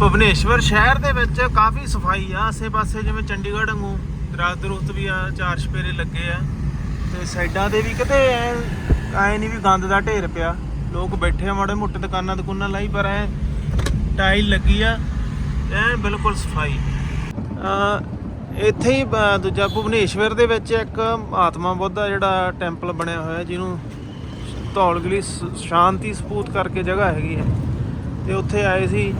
ਭੁਵਨੇਸ਼ਵਰ ਸ਼ਹਿਰ ਦੇ ਵਿੱਚ ਕਾਫੀ ਸਫ਼ਾਈ ਆ। ਆਸੇ-ਪਾਸੇ ਜਿਵੇਂ ਚੰਡੀਗੜ੍ਹ ਵਾਂਗੂ ਦਰਖਤ ਦਰੁਖਤ ਵੀ ਆ, ਚਾਰ ਛਪੇਰੇ ਲੱਗੇ ਆ। ਤੇ ਸਾਈਡਾਂ 'ਤੇ ਵੀ ਕਿਤੇ ਐ ਨਹੀਂ ਵੀ ਗੰਦ ਦਾ ਢੇਰ ਪਿਆ। ਲੋਕ ਬੈਠੇ ਆ ਮਾੜੇ ਮੋਟੇ ਦੁਕਾਨਾਂ ਦੁਕਾਨਾਂ ਲਾਈ, ਪਰ ਐ ਟਾਈਲ ਲੱਗੀ ਆ। ਐ ਬਿਲਕੁਲ ਸਫ਼ਾਈ। ਇੱਥੇ ਹੀ ਦੂਜਾ ਭੁਵਨੇਸ਼ਵਰ ਦੇ ਵਿੱਚ ਇੱਕ ਮਹਾਤਮਾ ਬੁੱਧ ਦਾ ਜਿਹੜਾ ਟੈਂਪਲ ਬਣਿਆ ਹੋਇਆ, ਜਿਹਨੂੰ ਧੌਲਗਲੀ ਸ- ਸ਼ਾਂਤੀ ਸਪੂਤ ਕਰਕੇ ਜਗ੍ਹਾ ਹੈਗੀ ਹੈ ਤੇ ਉੱਥੇ ਆਏ ਸੀ।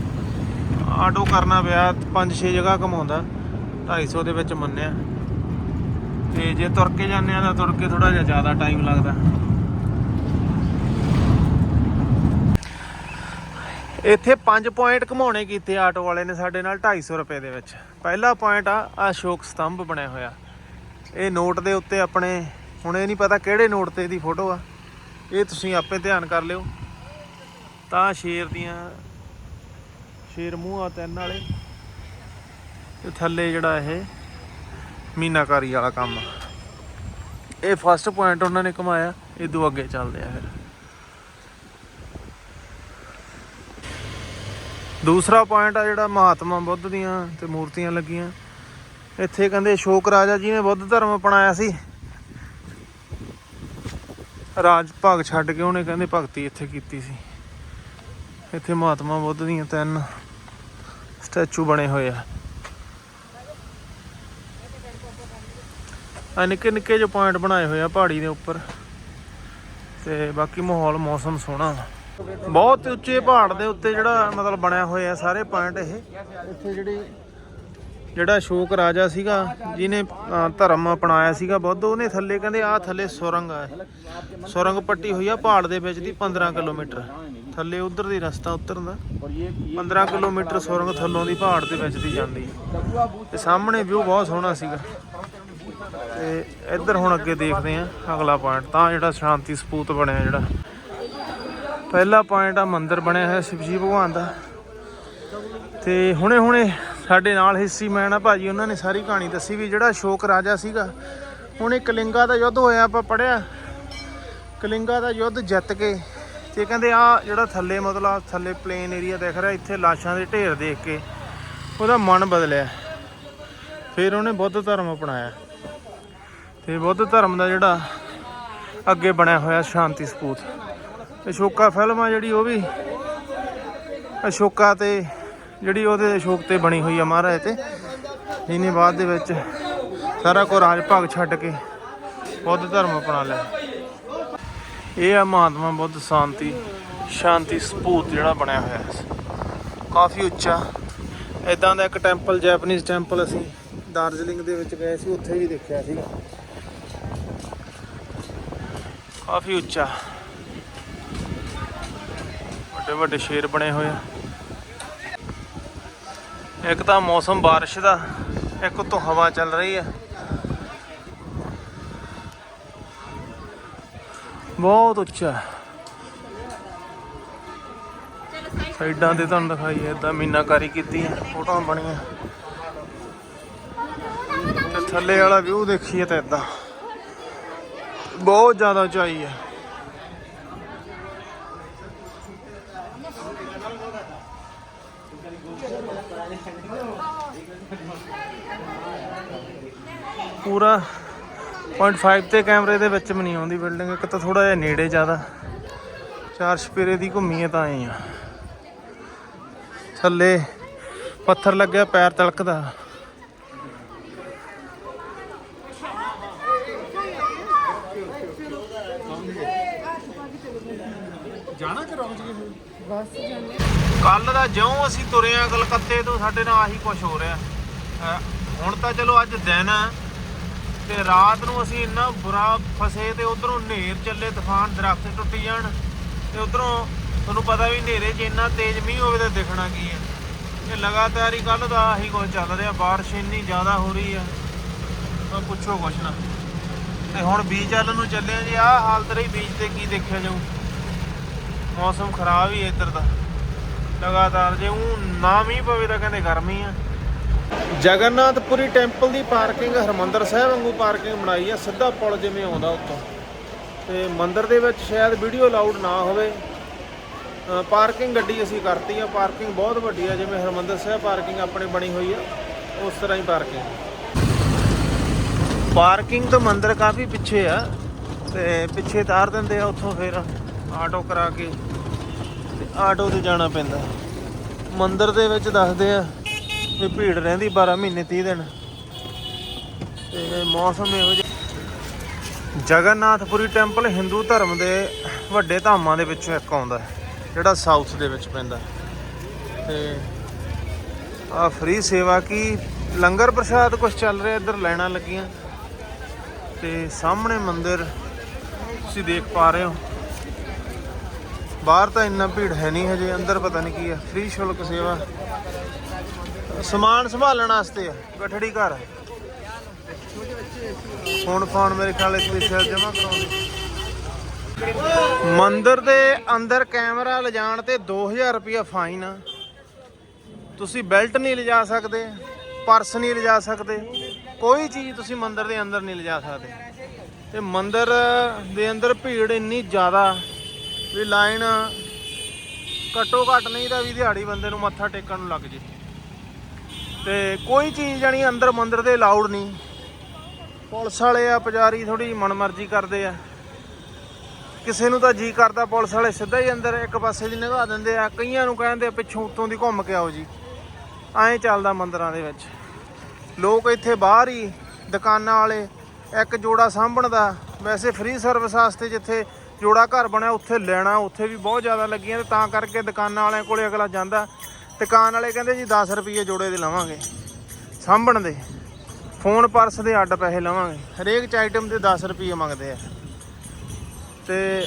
ਆਟੋ ਕਰਨਾ ਪਿਆ 5-6 ਜਗ੍ਹਾ ਘਮਾਉਂਦਾ 250 ਦੇ ਵਿੱਚ ਮੰਨਿਆ। ਤੇ ਜੇ ਤੁਰ ਕੇ ਜਾਂਦੇ ਆ ਤਾਂ ਤੁਰ ਕੇ ਥੋੜਾ ਜਿਹਾ ਜ਼ਿਆਦਾ ਟਾਈਮ ਲੱਗਦਾ। ਇੱਥੇ 5 ਪੁਆਇੰਟ ਘਮਾਉਣੇ ਕੀਤੇ ਆਟੋ ਵਾਲੇ ਨੇ ਸਾਡੇ ਨਾਲ 250 ਰੁਪਏ ਦੇ ਵਿੱਚ। ਪਹਿਲਾ ਪੁਆਇੰਟ ਆ ਆ ਅਸ਼ੋਕ ਸਤੰਭ ਬਣਿਆ ਹੋਇਆ। ਇਹ ਨੋਟ ਦੇ ਉੱਤੇ ਆਪਣੇ, ਹੁਣ ਇਹ ਨਹੀਂ ਪਤਾ ਕਿਹੜੇ ਨੋਟ ਤੇ ਇਹਦੀ ਫੋਟੋ ਆ। ਇਹ ਤੁਸੀਂ ਆਪੇ ਧਿਆਨ ਕਰ ਲਿਓ। ਤਾਂ ਸ਼ੇਰ ਦੀਆਂ ਸ਼ੇਰ ਮੂੰਹ ਆ ਤਿੰਨ ਵਾਲੇ। ਤੇ ਥੱਲੇ ਜਿਹੜਾ ਇਹ ਮੀਨਾਕਾਰੀ ਵਾਲਾ ਕੰਮ ਇਹ ਫਸਟ ਪੁਆਇੰਟ ਉਹਨਾਂ ਨੇ ਕਮਾਇਆ ਇਦੋਂ ਅੱਗੇ ਚੱਲਦੇ ਆ ਫਿਰ। ਦੂਸਰਾ ਪੁਆਇੰਟ ਆ ਜਿਹੜਾ ਮਹਾਤਮਾ ਬੁੱਧ ਦੀਆਂ ਤੇ ਮੂਰਤੀਆਂ ਲੱਗੀਆਂ। ਇੱਥੇ ਕਹਿੰਦੇ ਅਸ਼ੋਕ ਰਾਜਾ ਜੀ ਨੇ ਬੁੱਧ ਧਰਮ ਅਪਣਾਇਆ ਸੀ। ਰਾਜ ਭਾਗ ਛੱਡ ਕੇ ਉਹਨੇ ਕਹਿੰਦੇ ਭਗਤੀ ਇੱਥੇ ਕੀਤੀ ਸੀ। ਇੱਥੇ ਮਹਾਤਮਾ ਬੁੱਧ ਦੀਆਂ ਤਿੰਨ ਸਟੈਚੂ ਬਣੇ ਹੋਏ ਆ। ਆ ਨਿੱਕੇ ਨਿੱਕੇ ਜੋ ਪੁਆਇੰਟ ਬਣਾਏ ਹੋਏ ਆ ਪਹਾੜੀ ਦੇ ਉੱਪਰ। ਤੇ ਬਾਕੀ ਮਾਹੌਲ, ਮੌਸਮ ਸੋਹਣਾ ਬਹੁਤ ਉੱਚੇ ਪਹਾੜ ਦੇ ਉੱਤੇ ਜਿਹੜਾ ਮਤਲਬ ਬਣਿਆ ਹੋਇਆ ਸਾਰੇ ਪੁਆਇੰਟ ਇਹ। ਇੱਥੇ ਜਿਹੜੀ ਜਿਹੜਾ ਅਸ਼ੋਕ ਰਾਜਾ ਸੀਗਾ, ਜਿਹਨੇ ਧਰਮ ਅਪਣਾਇਆ ਸੀਗਾ ਬੁੱਧ, ਉਹਨੇ ਥੱਲੇ ਕਹਿੰਦੇ ਆ ਥੱਲੇ ਸੁਰੰਗ ਆ ਸੁਰੰਗ ਪੱਟੀ ਹੋਈ ਆ ਪਹਾੜ ਦੇ ਵਿੱਚ ਦੀ 15 ਕਿਲੋਮੀਟਰ। ਥੱਲੇ ਉਧਰ ਦੀ ਰਸਤਾ ਉਤਰਨ ਦਾ। 15 ਕਿਲੋਮੀਟਰ ਸੁਰੰਗ ਥੱਲੋਂ ਦੀ ਪਹਾੜ ਦੇ ਵਿੱਚ ਦੀ ਜਾਂਦੀ ਹੈ। ਤੇ ਸਾਹਮਣੇ ਵਿਊ ਬਹੁਤ ਸੋਹਣਾ ਸੀਗਾ। ਤੇ ਇੱਧਰ ਹੁਣ ਅੱਗੇ ਦੇਖਦੇ ਆ ਅਗਲਾ ਪੁਆਇੰਟ ਤਾਂ ਜਿਹੜਾ ਸ਼ਾਂਤੀ ਸਪੂਤ ਬਣਿਆ ਜਿਹੜਾ। ਪਹਿਲਾ ਪੁਆਇੰਟ ਆ ਮੰਦਿਰ ਬਣਿਆ ਹੋਇਆ ਸ਼ਿਵਜੀ ਭਗਵਾਨ ਦਾ। ਤੇ ਹੁਣੇ ਹੁਣੇ ਸਾਡੇ ਨਾਲ ਹਿੱਸੀ ਮੈਨ ਆ ਭਾਜੀ, ਉਹਨਾਂ ਨੇ ਸਾਰੀ ਕਹਾਣੀ ਦੱਸੀ ਵੀ ਜਿਹੜਾ ਅਸ਼ੋਕ ਰਾਜਾ ਸੀਗਾ ਉਹਨੇ ਕਲਿੰਗਾ ਦਾ ਯੁੱਧ ਹੋਇਆ, ਆਪਾਂ ਪੜਿਆ ਕਲਿੰਗਾ ਦਾ ਯੁੱਧ ਜਿੱਤ ਕੇ ਤੇ ਕਹਿੰਦੇ ਆ ਜਿਹੜਾ ਥੱਲੇ ਮਤਲਬ ਥੱਲੇ ਪਲੇਨ ਏਰੀਆ ਦਿਖ ਰਿਹਾ, ਇੱਥੇ ਲਾਸ਼ਾਂ ਦੇ ਢੇਰ ਦੇਖ ਕੇ ਉਹਦਾ ਮਨ ਬਦਲਿਆ। ਫਿਰ ਉਹਨੇ ਬੁੱਧ ਧਰਮ ਅਪਣਾਇਆ। ਤੇ ਬੁੱਧ ਧਰਮ ਦਾ ਜਿਹੜਾ ਅੱਗੇ ਬਣਿਆ ਹੋਇਆ ਸ਼ਾਂਤੀ ਸਪੂਤ। ਅਸ਼ੋਕਾ ਫਿਲਮ ਆ ਜਿਹੜੀ, ਉਹ ਵੀ ਅਸ਼ੋਕਾ ਤੇ ਜਿਹੜੀ ਉਹਦੇ ਅਸ਼ੋਕ ਤੇ ਬਣੀ ਹੋਈ ਆ ਮਹਾਰਾਜ ਤੇ। ਜਿਹਨੇ ਬਾਅਦ ਦੇ ਵਿੱਚ ਸਾਰਾ ਕੋ ਰਾਜ ਭਾਗ ਛੱਡ ਕੇ ਬੁੱਧ ਧਰਮ ਅਪਣਾ ਲਿਆ। ਇਹ ਆ ਮਹਾਤਮਾ ਬੁੱਧ ਸ਼ਾਂਤੀ ਸ਼ਾਂਤੀ ਸਪੂਤ ਜਿਹੜਾ ਬਣਿਆ ਹੋਇਆ ਹੈ। ਕਾਫੀ ਉੱਚਾ। ਇਦਾਂ ਦਾ ਇੱਕ ਟੈਂਪਲ ਜੈਪਨੀਜ਼ ਟੈਂਪਲ ਅਸੀਂ ਦਾਰਜਲਿੰਗ ਦੇ ਵਿੱਚ ਗਏ ਸੀ, ਉੱਥੇ ਵੀ ਦੇਖਿਆ ਸੀ ਕਾਫੀ ਉੱਚਾ। ਵੱਡੇ ਵੱਡੇ ਸ਼ੇਰ ਬਣੇ ਹੋਏ ਆ। ਇੱਕ ਤਾਂ ਮੌਸਮ ਬਾਰਿਸ਼ ਦਾ, ਇੱਕ ਤੋਂ ਹਵਾ ਚੱਲ ਰਹੀ ਹੈ ਬਹੁਤ ਉੱਚਾ। ਸਾਈਡਾਂ ਤੇ ਤੁਹਾਨੂੰ ਦਿਖਾਈ ਏਦਾਂ ਮੀਨਾਕਾਰੀ ਕੀਤੀ ਹੈ ਫੋਟੋਆਂ ਬਣੀਆਂ। ਤੇ ਥੱਲੇ ਵਾਲਾ ਵਿਊ ਦੇਖੀਏ ਤਾਂ ਏਦਾਂ। ਬਹੁਤ ਜ਼ਿਆਦਾ ਉਚਾਈ ਹੈ ਪੂਰਾ 0.5 ਤੇ ਕੈਮਰੇ ਦੇ ਵਿੱਚ ਵੀ ਨਹੀਂ ਆਉਂਦੀ ਬਿਲਡਿੰਗ ਇੱਕ ਤਾਂ ਥੋੜਾ ਜਿਹਾ ਨੇੜੇ ਜ਼ਿਆਦਾ। ਚਾਰ ਛਪੇਰੇ ਦੀ ਘੁੰਮੀਏ ਤਾਂ ਆਏ ਆ। ਥੱਲੇ ਪੱਥਰ ਲੱਗਿਆ ਪੈਰ ਤਲਕਦਾ। ਜਾਣਾ ਕੱਲ ਦਾ ਜਿਉਂ ਅਸੀਂ ਤੁਰੇ ਆ ਕਲਕੱਤੇ ਤੋਂ ਸਾਡੇ ਨਾਲ ਆਹੀ ਕੁਝ ਹੋ ਰਿਹਾ। ਹੁਣ ਤਾਂ ਚਲੋ ਅੱਜ ਦਿਨ ਆ। ਤੇ ਰਾਤ ਨੂੰ ਅਸੀਂ ਇੰਨਾ ਬੁਰਾ ਫਸੇ ਤੇ ਉਧਰੋਂ ਹਨੇਰ ਚੱਲੇ, ਤੂਫਾਨ ਦਰਖਤ ਟੁੱਟ ਜਾਣ ਤੇ ਉਧਰੋਂ ਤੁਹਾਨੂੰ ਪਤਾ ਵੀ ਹਨੇਰੇ 'ਚ ਇੰਨਾ ਤੇਜ਼ ਮੀਂਹ ਹੋਵੇ ਤਾਂ ਦਿਖਣਾ ਕੀ ਹੈ ਇਹ ਲਗਾਤਾਰ ਹੀ ਕੱਲ ਦਾ ਆਹੀ ਕੁਝ ਚੱਲ ਰਿਹਾ, ਬਾਰਿਸ਼ ਇੰਨੀ ਜ਼ਿਆਦਾ ਹੋ ਰਹੀ ਹੈ ਤਾਂ ਪੁੱਛੋ ਕੁਛ ਨਾ। ਤੇ ਹੁਣ ਬੀਚ ਵੱਲ ਨੂੰ ਚੱਲੇ ਜੀ, ਆਹ ਹਾਲਤ ਰਹੀ ਬੀਜ ਤੇ ਕੀ ਦੇਖਿਆ ਜਾਊ। ਮੌਸਮ ਖਰਾਬ ਹੀ ਹੈ ਇੱਧਰ ਦਾ। ਲਗਾਤਾਰ ਜੇ ਉਹ ਨਾ ਮੀਂਹ ਪਵੇ ਤਾਂ ਕਹਿੰਦੇ ਗਰਮੀ ਆ। ਜਗਨਨਾਥਪੁਰੀ ਟੈਂਪਲ ਦੀ ਪਾਰਕਿੰਗ ਹਰਮੰਦਰ ਸਾਹਿਬ ਵਾਂਗੂ ਪਾਰਕਿੰਗ ਬਣਾਈ ਆ, ਸਿੱਧਾ ਪੁਲ ਜਿਵੇਂ ਆਉਂਦਾ ਉੱਤੋਂ ਤੇ ਮੰਦਿਰ ਦੇ ਵਿੱਚ ਸ਼ਾਇਦ ਵੀਡੀਓ ਅਲਾਉਡ ਨਾ ਹੋਵੇ। ਪਾਰਕਿੰਗ ਗੱਡੀ ਅਸੀਂ ਕਰਤੀ ਆ, ਪਾਰਕਿੰਗ ਬਹੁਤ ਵੱਡੀ ਆ, ਜਿਵੇਂ ਹਰਮੰਦਰ ਸਾਹਿਬ ਪਾਰਕਿੰਗ ਆਪਣੀ ਬਣੀ ਹੋਈ ਆ, ਉਸ ਤਰ੍ਹਾਂ ਹੀ ਪਾਰਕਿੰਗ। ਪਾਰਕਿੰਗ ਤੋਂ ਮੰਦਿਰ ਕਾਫੀ ਪਿੱਛੇ ਆ, ਤੇ ਪਿੱਛੇ ਤਾਰ ਦਿੰਦੇ ਆ ਉੱਥੋਂ ਫਿਰ ਆਟੋ ਕਰਾ ਕੇ, ਤੇ ਆਟੋ ਤੇ ਜਾਣਾ ਪੈਂਦਾ। ਮੰਦਿਰ ਦੇ ਵਿੱਚ ਦੱਸਦੇ ਆ ਵੀ ਭੀੜ ਰਹਿੰਦੀ 12 ਮਹੀਨੇ 30 ਦਿਨ। ਤੇ ਮੌਸਮ ਇਹੋ ਜਿਹਾ। ਜਗਨਨਾਥਪੁਰੀ ਟੈਂਪਲ ਹਿੰਦੂ ਧਰਮ ਦੇ ਵੱਡੇ ਧਾਮਾਂ ਦੇ ਵਿੱਚੋਂ ਇੱਕ ਆਉਂਦਾ ਜਿਹੜਾ ਸਾਊਥ ਦੇ ਵਿੱਚ ਪੈਂਦਾ ਤੇ ਆ ਫ੍ਰੀ ਸੇਵਾ ਕੀ? ਲੰਗਰ ਪ੍ਰਸ਼ਾਦ ਕੁਝ ਚੱਲ ਰਿਹਾ, ਇੱਧਰ ਲੈਣਾ ਲੱਗੀਆਂ। ਤੇ ਸਾਹਮਣੇ ਮੰਦਿਰ, ਤੁਸੀਂ ਦੇਖ ਪਾ ਰਹੇ ਹੋ। ਬਾਹਰ ਤਾਂ ਇੰਨਾ ਭੀੜ ਹੈ ਨਹੀਂ ਹਜੇ, ਅੰਦਰ ਪਤਾ ਨਹੀਂ ਕੀ ਹੈ। ਫ੍ਰੀ ਸ਼ੁਲਕ ਸੇਵਾ। ਸਮਾਨ ਸੰਭਾਲਣ ਵਾਸਤੇ ਆ, ਗਠੜੀ ਘਰ। ਹੁਣ ਫੋਨ ਮੇਰੇ ਖਿਆਲ ਇੱਕ ਵਿਸ਼ਾ ਜਮਾ ਕਰਾਉਂਦੇ ਮੰਦਿਰ ਦੇ ਅੰਦਰ ਕੈਮਰਾ ਲਿਜਾਣ ਤੇ 2000 ਰੁਪਇਆ ਫਾਈਨ। ਆ ਤੁਸੀਂ ਬੈਲਟ ਨਹੀਂ ਲਿਜਾ ਸਕਦੇ, ਪਰਸ ਨਹੀਂ ਲਿਜਾ ਸਕਦੇ, ਕੋਈ ਚੀਜ਼ ਤੁਸੀਂ ਮੰਦਿਰ ਦੇ ਅੰਦਰ ਨਹੀਂ ਲਿਜਾ ਸਕਦੇ। ਤੇ ਮੰਦਿਰ ਦੇ ਅੰਦਰ ਭੀੜ ਇੰਨੀ ਜ਼ਿਆਦਾ ਵੀ ਲਾਈਨ ਘੱਟੋ ਘੱਟ ਨਹੀਂ ਤਾਂ ਵੀ ਦਿਹਾੜੀ ਬੰਦੇ ਨੂੰ ਮੱਥਾ ਟੇਕਣ ਨੂੰ ਲੱਗ ਜੇ। ਤੇ ਕੋਈ ਚੀਜ਼ ਜਾਣੀ ਅੰਦਰ ਮੰਦਰ ਦੇ ਅਲਾਉਡ ਨਹੀਂ। ਪੁਲਿਸ ਵਾਲੇ ਆ, ਪੁਜਾਰੀ ਥੋੜੀ ਮਨਮਰਜ਼ੀ ਕਰਦੇ ਆ। ਕਿਸੇ ਨੂੰ ਤਾਂ ਜੀ ਕਰਦਾ, ਪੁਲਿਸ ਵਾਲੇ ਸਿੱਧਾ ਹੀ ਅੰਦਰ ਇੱਕ ਪਾਸੇ ਦੀ ਨਿਗਾਹ ਦਿੰਦੇ ਆ। ਕਈਆਂ ਨੂੰ ਕਹਿੰਦੇ ਆ, ਪਿੱਛੋਂ ਉੱਤੋਂ ਦੀ ਘੁੰਮ ਕੇ ਆਓ ਜੀ। ਐਂ ਚੱਲਦਾ ਮੰਦਰਾਂ ਦੇ ਵਿੱਚ। ਲੋਕ ਇੱਥੇ ਬਾਹਰ ਹੀ ਦੁਕਾਨਾਂ ਵਾਲੇ, ਇੱਕ ਜੋੜਾ ਸਾਂਭਣ ਦਾ ਵੈਸੇ ਫ੍ਰੀ ਸਰਵਿਸ ਵਾਸਤੇ ਜਿੱਥੇ ਜੋੜਾ ਘਰ ਬਣਿਆ, ਉੱਥੇ ਲੈਣਾ, ਉੱਥੇ ਵੀ ਬਹੁਤ ਜ਼ਿਆਦਾ ਲੱਗੀਆਂ ਤੇ ਤਾਂ ਕਰਕੇ ਦੁਕਾਨਾਂ ਵਾਲਿਆਂ ਕੋਲੇ ਅਗਲਾ ਜਾਂਦਾ। ਦੁਕਾਨ ਵਾਲੇ ਕਹਿੰਦੇ ਜੀ 10 ਰੁਪਏ ਜੋੜੇ ਦੇ ਲਵਾਂਗੇ। ਸਾਂਭਣ ਦੇ। ਫੋਨ ਪਰਸ ਦੇ ਅੱਡ ਪੈਸੇ ਲਵਾਂਗੇ। ਹਰੇਕ ਚ ਆਈਟਮ ਦੇ 10 ਰੁਪਏ ਮੰਗਦੇ ਆ। ਤੇ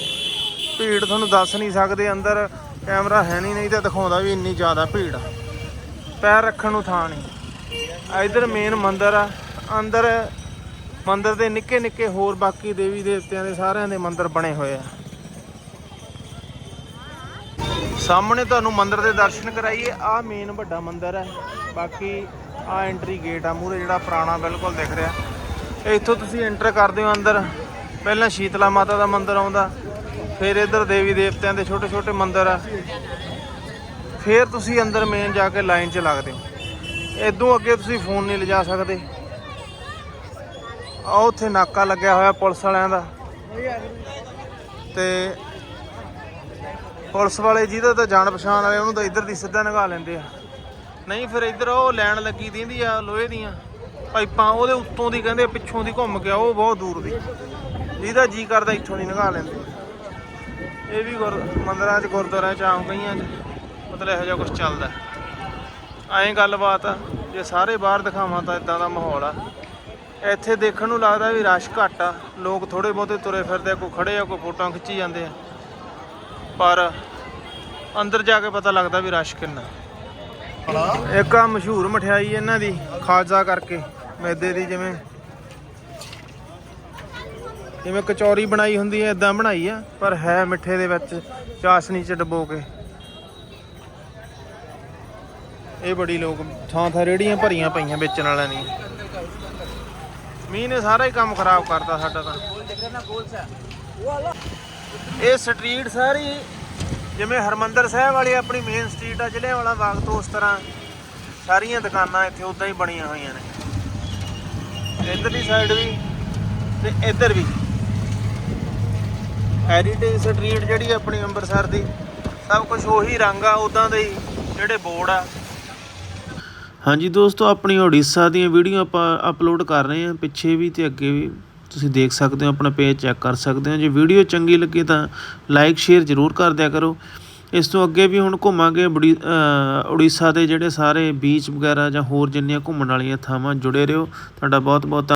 ਭੀੜ ਤੁਹਾਨੂੰ ਦੱਸ ਨਹੀਂ ਸਕਦੇ, ਅੰਦਰ ਕੈਮਰਾ ਹੈ ਨਹੀਂ ਨਹੀਂ ਤਾਂ ਦਿਖਾਉਂਦਾ ਵੀ ਇੰਨੀ ਜ਼ਿਆਦਾ ਭੀੜ। ਆ ਪੈਰ ਰੱਖਣ ਨੂੰ ਥਾਂ ਨਹੀਂ। ਇਧਰ ਮੇਨ ਮੰਦਿਰ ਆ। ਅੰਦਰ ਮੰਦਿਰ ਦੇ ਨਿੱਕੇ ਨਿੱਕੇ ਹੋਰ ਬਾਕੀ ਦੇਵੀ ਦੇਵਤਿਆਂ ਦੇ ਸਾਰਿਆਂ ਦੇ ਮੰਦਿਰ ਬਣੇ ਹੋਏ ਆ। ਸਾਹਮਣੇ ਤੁਹਾਨੂੰ ਮੰਦਿਰ ਦੇ ਦਰਸ਼ਨ ਕਰਾਈਏ। ਆ ਮੇਨ ਵੱਡਾ ਮੰਦਿਰ ਹੈ। ਬਾਕੀ ਆ ਐਂਟਰੀ ਗੇਟ ਆ ਮੂਰੇ ਜਿਹੜਾ ਪੁਰਾਣਾ ਬਿਲਕੁਲ ਦਿਖ ਰਿਹਾ। ਇੱਥੋਂ ਤੁਸੀਂ ਐਂਟਰ ਕਰਦੇ ਹੋ ਅੰਦਰ। ਪਹਿਲਾਂ ਸ਼ੀਤਲਾ ਮਾਤਾ ਦਾ ਮੰਦਿਰ ਆਉਂਦਾ। ਫਿਰ ਇੱਧਰ ਦੇਵੀ ਦੇਵਤਿਆਂ ਦੇ ਛੋਟੇ ਛੋਟੇ ਮੰਦਿਰ ਆ। ਫਿਰ ਤੁਸੀਂ ਅੰਦਰ ਮੇਨ ਜਾ ਕੇ ਲਾਈਨ 'ਚ ਲੱਗਦੇ ਹੋ। ਇਦੋਂ ਅੱਗੇ ਤੁਸੀਂ ਫੋਨ ਨਹੀਂ ਲਿਜਾ ਸਕਦੇ। ਆ ਉੱਥੇ ਨਾਕਾ ਲੱਗਿਆ ਹੋਇਆ ਪੁਲਿਸ ਵਾਲਿਆਂ ਦਾ। ਤੇ ਪੁਲਿਸ ਵਾਲੇ ਜਿਹਦਾ ਤਾਂ ਜਾਣ ਪਛਾਣ ਵਾਲੇ, ਉਹਨੂੰ ਤਾਂ ਇੱਧਰ ਦੀ ਸਿੱਧਾ ਨਗਾ ਲੈਂਦੇ ਆ। ਨਹੀਂ, ਫਿਰ ਇੱਧਰ ਉਹ ਲੈਣ ਲੱਗੀ ਦੀਂਦੀ ਆ, ਲੋਹੇ ਦੀਆਂ। ਪਾਈਪਾਂ ਉਹਦੇ ਉੱਤੋਂ ਦੀ ਕਹਿੰਦੇ ਪਿੱਛੋਂ ਦੀ ਘੁੰਮ ਗਿਆ ਉਹ ਬਹੁਤ ਦੂਰ ਦੀ। ਜਿਹਦਾ ਜੀ ਕਰਦਾ, ਇੱਥੋਂ ਦੀ ਨਗਾ ਲੈਂਦੇ ਇਹ ਵੀ ਗੁਰ, ਮੰਦਰਾਂ 'ਚ, ਗੁਰਦੁਆਰਿਆਂ 'ਚ ਆਮ ਕਈਆਂ 'ਚ, ਮਤਲਬ ਇਹੋ ਜਿਹਾ ਕੁਝ ਚੱਲਦਾ। ਐਂ ਗੱਲਬਾਤ ਆ, ਜੇ ਸਾਰੇ ਬਾਹਰ ਦਿਖਾਵਾਂ ਤਾਂ ਇਦਾਂ ਦਾ ਮਾਹੌਲ ਆ। ਇੱਥੇ ਦੇਖਣ ਨੂੰ ਲੱਗਦਾ ਵੀ ਰਸ਼ ਘੱਟ ਆ, ਲੋਕ ਥੋੜੇ ਬਹੁਤੇ ਤੁਰੇ ਫਿਰਦੇ ਆ, ਕੋਈ ਖੜੇ ਆ, ਕੋਈ ਫੋਟੋਆਂ ਖਿੱਚੀ ਜਾਂਦੇ ਆ। ਪਰ ਅੰਦਰ ਜਾ ਕੇ ਪਤਾ ਲੱਗਦਾ ਵੀ ਰਸ਼ ਕਿੰਨਾ। ਇੱਕ ਆ ਮਸ਼ਹੂਰ ਮਠਿਆਈ ਇਹਨਾਂ ਦੀ ਖਾਜਾ ਕਰਕੇ, ਮੈਦੇ ਦੀ ਜਿਵੇਂ। ਜਿਵੇਂ ਕਚੌਰੀ ਬਣਾਈ ਹੁੰਦੀ ਹੈ ਇਦਾਂ ਬਣਾਈ ਆ, ਪਰ ਹੈ ਮਿੱਠੇ ਦੇ ਵਿੱਚ, ਚਾਸ਼ਨੀ ਚ ਡਬੋ ਕੇ। ਇਹ ਬੜੀ ਲੋਕ ਥਾਂ ਥਾਂ ਰੇੜੀਆਂ ਭਰੀਆਂ ਪਈਆਂ ਵੇਚਣ ਵਾਲਿਆਂ ਦੀਆਂ। ਮੀਂਹ ਨੇ ਸਾਰਾ ਹੀ ਕੰਮ ਖਰਾਬ ਕਰਤਾ ਸਾਡਾ ਤਾਂ। ਇਹ ਸਟਰੀਟ ਸਾਰੀ, ਜਿਵੇਂ ਹਰਮੰਦਰ ਸਾਹਿਬ ਵਾਲੀ ਆਪਣੀ ਮੇਨ ਸਟਰੀਟ ਆ ਜ਼ਿਲ੍ਹੇ ਵਾਲਾ ਬਾਗ ਤੋਂ ਉਸ ਤਰ੍ਹਾਂ ਸਾਰੀਆਂ ਦੁਕਾਨਾਂ ਇੱਥੇ ਉਦਾਂ ਹੀ ਬਣੀਆਂ ਹੋਈਆਂ ਨੇ। ਇੱਧਰਲੀ ਸਾਈਡ ਵੀ ਤੇ ਇੱਧਰ ਵੀ। ਹੈਰੀਟੇਜ ਸਟਰੀਟ ਜਿਹੜੀ ਆਪਣੀ ਅੰਮ੍ਰਿਤਸਰ ਦੀ, ਸਭ ਕੁਝ ਉਹੀ ਰੰਗ ਆ, ਉਦਾਂ ਦੇ ਹੀ ਜਿਹੜੇ ਬੋਰਡ ਆ। ਹਾਂਜੀ ਦੋਸਤੋ, ਆਪਣੀ ਓਡੀਸ਼ਾ ਦੀਆਂ ਵੀਡੀਓ ਆਪਾਂ ਅਪਲੋਡ ਕਰ ਰਹੇ ਹਾਂ, ਪਿੱਛੇ ਵੀ ਤੇ ਅੱਗੇ ਵੀ। ਤੁਸੀਂ ਦੇਖ ਸਕਦੇ ਹੋ, ਆਪਣਾ ਪੇਜ ਚੈੱਕ ਕਰ ਸਕਦੇ ਹੋ। ਜੇ ਵੀਡੀਓ ਚੰਗੀ ਲੱਗੀ ਤਾਂ ਲਾਈਕ ਸ਼ੇਅਰ ਜ਼ਰੂਰ ਕਰ ਦਿਆ ਕਰੋ। ਇਸ ਤੋਂ ਅੱਗੇ ਵੀ ਹੁਣ ਘੁੰਮਾਂਗੇ ਬੜੀ ਉੜੀਸਾ ਦੇ ਜਿਹੜੇ ਸਾਰੇ ਬੀਚ ਵਗੈਰਾ ਜਾਂ ਹੋਰ ਜਿੰਨੀਆਂ ਘੁੰਮਣ ਵਾਲੀਆਂ ਥਾਵਾਂ ਜੁੜੇ ਰਹੋ। ਤੁਹਾਡਾ ਬਹੁਤ ਬਹੁਤ